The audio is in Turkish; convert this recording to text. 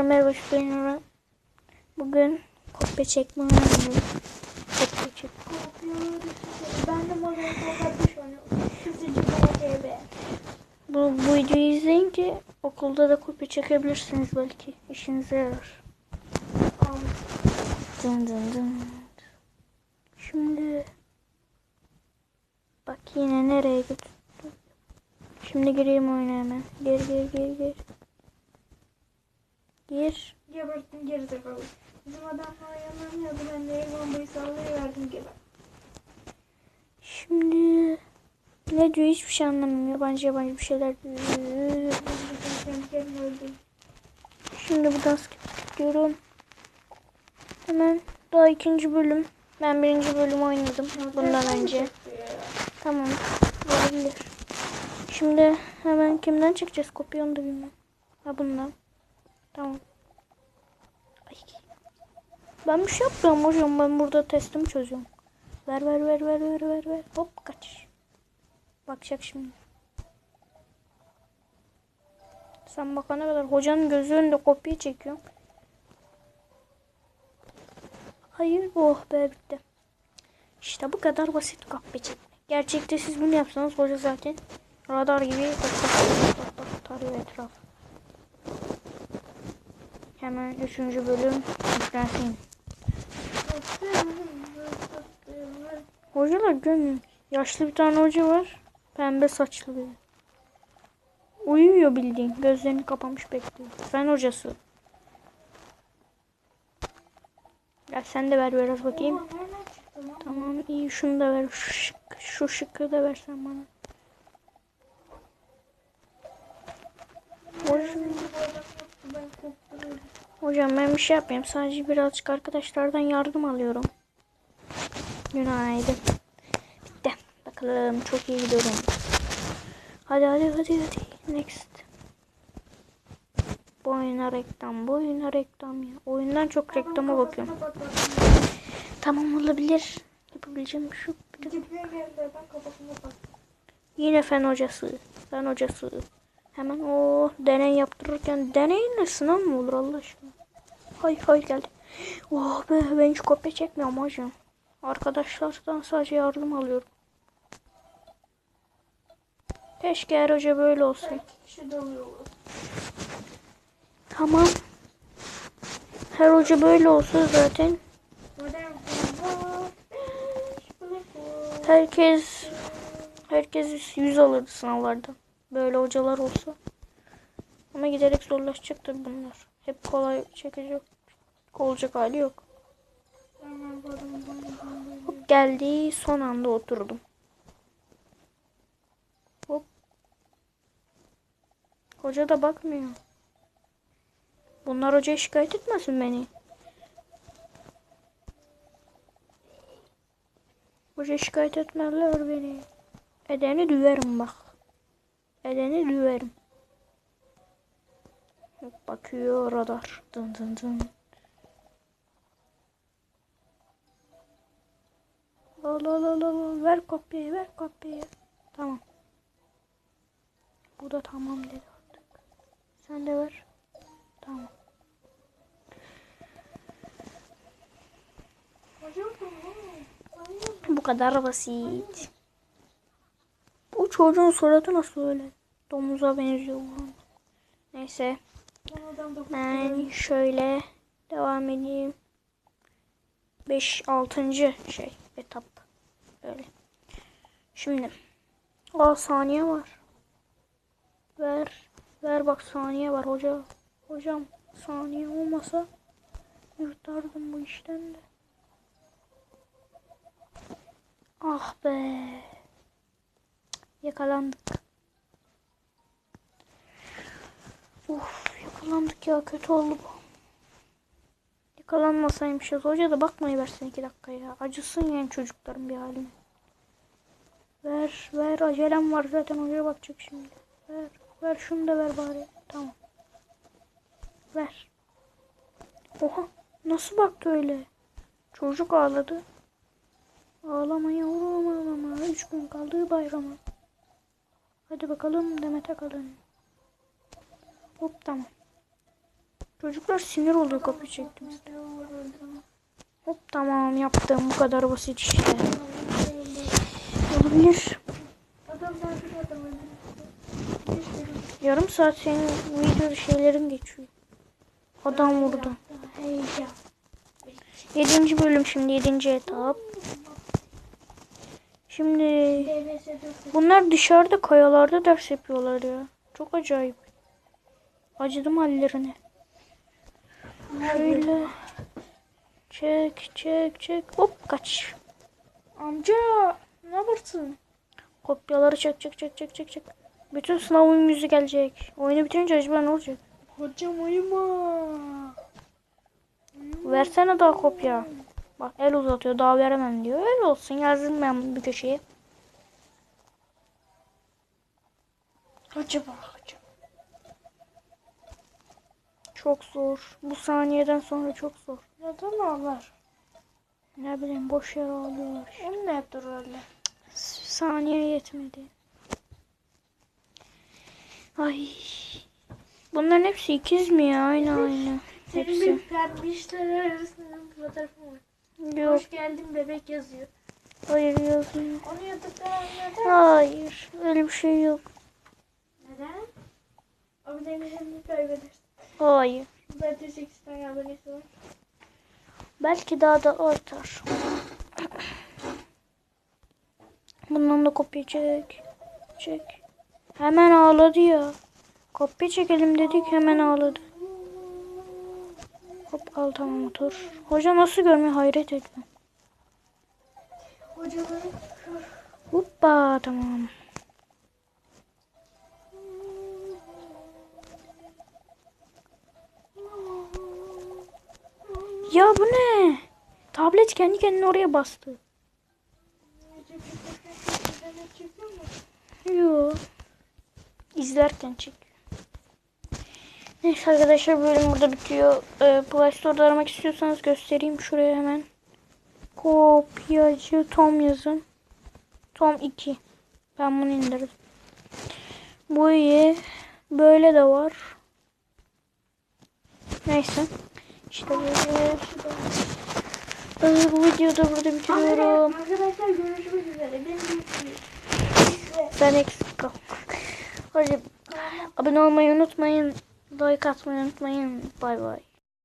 Arkadaşlar merhaba ben Nurhan. Bugün kopya çekme oynuyoruz. Kopya çek. Ben de. Sizce bu. Bu, videoyu izleyin ki okulda da kopya çekebilirsiniz belki. İşinize yarar. Dın dın dın. Şimdi bak yine nereye götürdü? Şimdi gireyim oyuna hemen. Gir gir gir gir. Gir. Geberttim geri zekalı. Bizim adamlar yanamıyordu. Ben de el bombayı sallayıverdim geber. Şimdi ne diyor hiçbir şey anlamıyorum. Yabancı yabancı bir şeyler diyor. Şimdi buradan skip diyorum. Hemen daha ikinci bölüm. Ben birinci bölüm oynadım bundan önce. Tamam. Olabilir. Şimdi hemen kimden çekeceğiz kopya onu da bilmem. Ha bundan. Tamam. Ay. Ben bir şey yapmıyorum hocam. Ben burada testimi çözüyorum. Ver ver ver ver ver ver ver. Hop kaç. Bakacak şimdi. Sen bakana kadar hocanın gözü önünde kopya çekiyorum. Hayır oh be bitti. İşte bu kadar basit kopya çekmek. Gerçekte siz bunu yapsanız hoca zaten radar gibi tak tak tak tarıyor etraf. Hemen üçüncü bölüm yüklensin. Hocalar görmüyor. Yaşlı bir tane hoca var. Pembe saçlı biri. Uyuyor bildiğin. Gözlerini kapamış bekliyor. Fen hocası. Ya sen de ver biraz bakayım. Tamam iyi şunu da ver. Şu, şık, şu şıkkı da versen bana. Koptum. Hocam ben bir şey yapmayayım. Sadece birazcık arkadaşlardan yardım alıyorum. Günaydın. Bitti. Bakalım çok iyi gidiyorum. Hadi hadi hadi hadi. Next. Bu oyuna reklam. Bu oyuna reklam ya. Oyundan çok reklama bakıyorum. Tamam olabilir. Yapabileceğim şu. Baktım. Yine fen hocası. Fen hocası. Hemen o deney yaptırırken deneyinle sınav mı olur Allah aşkına? Hay hay geldi. Oh be ben hiç kopya çekmiyorum hocam. Arkadaşlardan sadece yardım alıyorum. Keşke her hoca böyle olsun. Tamam. Her hoca böyle olsa zaten herkes herkes yüz alırdı sınavlarda. Böyle hocalar olsa. Ama giderek zorlaşacak tabii bunlar. Hep kolay çekecek olacak hali yok. Hop geldi son anda oturdum. Hop. Hoca da bakmıyor. Bunlar hocaya şikayet etmesin beni. Hoca şikayet etmezler beni. Edeni düverim bak. Edeni düverim. Bakıyor radar. Dın dın dın. Al al al al. Ver kopyayı ver kopyayı. Tamam. Bu da tamam dedi artık. Sen de ver. Tamam. Bu kadar basit. Çocuğun suratı nasıl öyle? Domuza benziyor. Neyse. Ben şöyle devam edeyim. 5 6. şey etap. Böyle. Şimdi Aa saniye var. Ver. Ver bak saniye var hoca. Hocam saniye olmasa yurtardım bu işten de. Ah be. Yakalandık. Uf yakalandık ya kötü oldu bu. Yakalanmasaymışız. Hoca da bakmayı versin iki dakika ya. Acısın yani çocukların bir haline. Ver ver acelem var zaten hocaya bakacak şimdi. Ver ver şunu da ver bari. Tamam. Ver. Oha nasıl baktı öyle? Çocuk ağladı. Ağlama yavrum ağlama. Üç gün kaldı bayrama. Hadi bakalım Demet Akalın. Hop tamam. Çocuklar sinir oluyor kapı çektiğimizde. Hop tamam yaptım. Bu kadar basit işte. Olabilir. Yarım saat senin video şeylerin geçiyor. Adam vurdu. Yedinci bölüm şimdi yedinci etap. Şimdi DBS 4 bunlar dışarıda kayalarda ders yapıyorlar ya. Çok acayip. Acıdım hallerine. Şöyle. Çek çek çek. Hop kaç. Amca ne yapıyorsun? Kopyaları çek çek çek çek çek çek. Bütün sınavın yüzü gelecek. Oyunu bitirince acaba ne olacak? Hocam uyuma. Versene daha kopya. Bak el uzatıyor daha veremem diyor. Öyle olsun yazdım ben bir köşeye. Acaba hocam. Çok zor. Bu saniyeden sonra çok zor. Neden ağlar? Ne bileyim boş yer alıyorlar. Onu ne yaptır öyle? Saniye yetmedi. Ay. Bunların hepsi ikiz mi ya? Aynı aynı. Senin Hepsi. bir pembişler arasında bir fotoğrafın var. Yok. Hoş geldin bebek yazıyor. Hayır yazmıyor. Onu neden? Hayır. Öyle bir şey yok. Neden? Abonelerini kaybedersin. Hayır. Zaten 8 tane abonesi var. Belki daha da artar. Bundan da kopya çek. Çek. Hemen ağladı ya. Kopya çekelim dedik hemen ağladı. Al tamam otur. Hoca nasıl görmüyor hayret ettim. Hocaların Hoppa tamam. Ya bu ne? Tablet kendi kendine oraya bastı. Yo. İzlerken çek. Neyse arkadaşlar bölüm burada bitiyor. Ee, Play Store'da aramak istiyorsanız göstereyim şuraya hemen. Kopyacı Tom yazın. Tom 2. Ben bunu indirdim. Bu iyi. Böyle de var. Neyse. İşte böyle. Ee, bu videoyu da burada bitiriyorum. Arkadaşlar görüşmek üzere. Ben eksik kaldım. Hadi abone olmayı unutmayın. Like atmayı unutmayın. Bay bay.